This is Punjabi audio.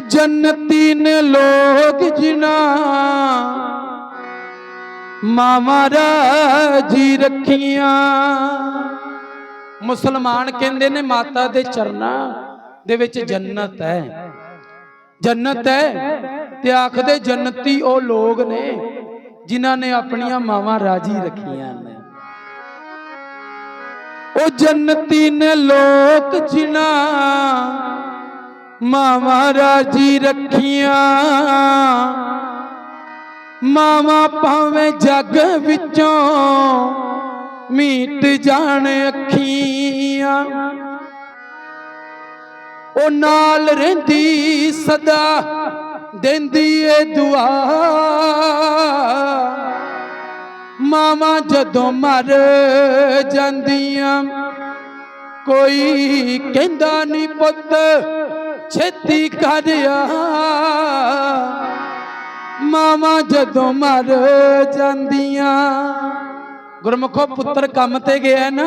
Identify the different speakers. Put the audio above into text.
Speaker 1: ਉਹ ਜੰਨਤੀ ਨੇ ਲੋਕ ਜਿਨਾ ਮਾਵਾਂ ਰਾਜੀ ਰੱਖੀਆਂ। ਮੁਸਲਮਾਨ ਕਹਿੰਦੇ ਨੇ ਮਾਤਾ ਦੇ ਚਰਨਾਂ ਦੇ ਵਿੱਚ ਜੰਨਤ ਹੈ। ਜੰਨਤ ਹੈ ਤੇ ਆਖਦੇ ਜੰਨਤੀ ਉਹ ਲੋਕ ਨੇ ਜਿਨ੍ਹਾਂ ਨੇ ਆਪਣੀਆਂ ਮਾਵਾਂ ਰਾਜੀ ਰੱਖੀਆਂ ਨੇ। ਉਹ ਜੰਨਤੀ ਨੇ ਲੋਕ ਜਿਨ੍ਹਾਂ ਮਾਵਾਂ ਰਾਜੀ ਰੱਖੀਆਂ। ਮਾਵਾਂ ਭਾਵੇਂ ਜੱਗ ਵਿੱਚੋਂ ਮੀਟ ਜਾਣ ਅੱਖੀਆਂ। ਉਹ ਨਾਲ ਰਹਿੰਦੀ ਸਦਾ, ਦਿੰਦੀ ਏ ਦੁਆ। ਮਾਵਾਂ ਜਦੋਂ ਮਰ ਜਾਂਦੀਆਂ, ਕੋਈ ਕਹਿੰਦਾ ਨਹੀਂ ਪੁੱਤ ਛੇਤੀ ਕਰਿਆ। ਆ ਮਾਵਾਂ ਜਦੋਂ ਮਰ ਜਾਂਦੀਆਂ। ਗੁਰਮੁਖੋ ਪੁੱਤਰ ਕੰਮ ਤੇ ਗਿਆ ਨਾ।